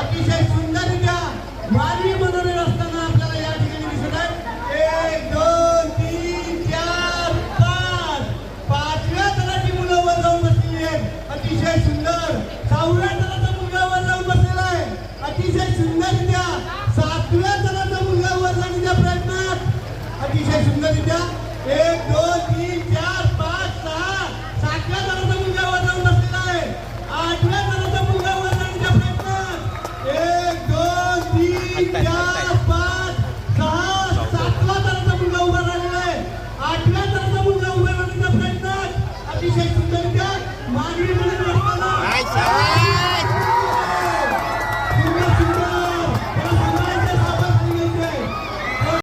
अतिशय सुंदररित्या मानवी बनवलेलं असताना आपल्याला या ठिकाणी दिसत आहे. एक दोन तीन चार पाच. पाचव्या तलाची मुलं वर जाऊन बसलेली आहेत अतिशय सुंदर. सहाव्या तलाचा मुलगा वर जाऊन बसलेला आहे. अतिशय सुंदररित्या सातव्या तलाचा मुलगा वर जाण्याच्या प्रयत्नात. अतिशय सुंदररित्या. एक दोन Why do